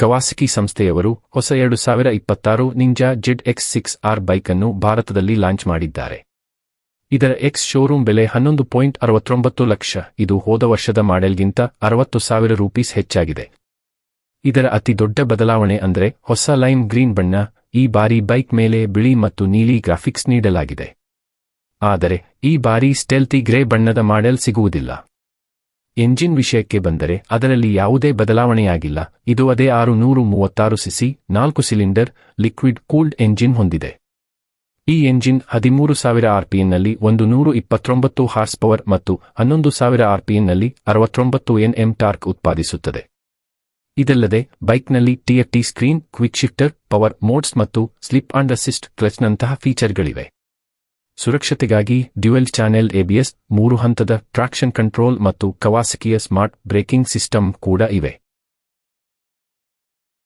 Kawasaki ಸಂಸ್ಥೆಯವರು ಹೊಸ ಎರಡು ಸಾವಿರ ಇಪ್ಪತ್ತಾರು Ninja Z X six R bike ಅನ್ನು ಭಾರತದಲ್ಲಿ ಲಾಂಚ್ ಮಾಡಿದ್ದಾರೆ. ಇದರ ಎಕ್ಸ್ ಶೋರೂಮ್ ಬೆಲೆ ಹನ್ನೊಂದು ಪಾಯಿಂಟ್ ಅರವತ್ತೊಂಬತ್ತು ಲಕ್ಷ. ಇದು ಹೋದ ವರ್ಷದ ಮಾಡೆಲ್ಗಿಂತ ಅರವತ್ತು ಸಾವಿರ ರೂಪೀಸ್ ಹೆಚ್ಚಾಗಿದೆ. ಇದರ ಅತಿ ದೊಡ್ಡ ಬದಲಾವಣೆ ಅಂದರೆ ಹೊಸ ಲೈಮ್ ಗ್ರೀನ್ ಬಣ್ಣ ಈ ಬಾರಿ ಬೈಕ್ ಮೇಲೆ ಬಿಳಿ ಮತ್ತು ನೀಲಿ ಗ್ರಾಫಿಕ್ಸ್ ನೀಡಲಾಗಿದೆ. ಆದರೆ ಈ ಬಾರಿ ಸ್ಟೆಲ್ತಿ ಗ್ರೇ ಬಣ್ಣದ ಮಾಡೆಲ್ ಸಿಗುವುದಿಲ್ಲ. ಎಂಜಿನ್ ವಿಷಯಕ್ಕೆ ಬಂದರೆ ಅದರಲ್ಲಿ ಯಾವುದೇ ಬದಲಾವಣೆಯಾಗಿಲ್ಲ. ಇದು ಅದೇ ಆರು ನೂರು ಮೂವತ್ತಾರು ಸಿಸಿ, ನಾಲ್ಕು ಸಿಲಿಂಡರ್, ಲಿಕ್ವಿಡ್ ಕೂಲ್ಡ್ ಎಂಜಿನ್ ಹೊಂದಿದೆ. ಈ ಎಂಜಿನ್ ಹದಿಮೂರು ಸಾವಿರ ಆರ್ಪಿಎನ್ನಲ್ಲಿ ಒಂದು ನೂರು ಇಪ್ಪತ್ತೊಂಬತ್ತು ಹಾರ್ಸ್ ಪವರ್ ಮತ್ತು ಹನ್ನೊಂದು ಸಾವಿರ ಆರ್ಪಿಎನ್ನಲ್ಲಿ ಅರವತ್ತೊಂಬತ್ತು ಎನ್ಎಂ ಟಾರ್ಕ್ ಉತ್ಪಾದಿಸುತ್ತದೆ. ಇದಲ್ಲದೆ, ಬೈಕ್ನಲ್ಲಿ TFT screen, quick shifter, power modes ಮತ್ತು ಸ್ಲಿಪ್ ಅಂಡ್ ಅಸಿಸ್ಟ್ ಕ್ಲಚ್ನಂತಹ ಫೀಚರ್ಗಳಿವೆ. ಸುರಕ್ಷತೆಗಾಗಿ ಡ್ಯುಯಲ್ ಚಾನೆಲ್ ಎಬಿಎಸ್ ಮೂರು ಹಂತದ ಟ್ರಾಕ್ಷನ್ ಕಂಟ್ರೋಲ್ ಮತ್ತು ಕವಾಸಕಿಯ ಸ್ಮಾರ್ಟ್ ಬ್ರೇಕಿಂಗ್ ಸಿಸ್ಟಮ್ ಕೂಡ ಇವೆ.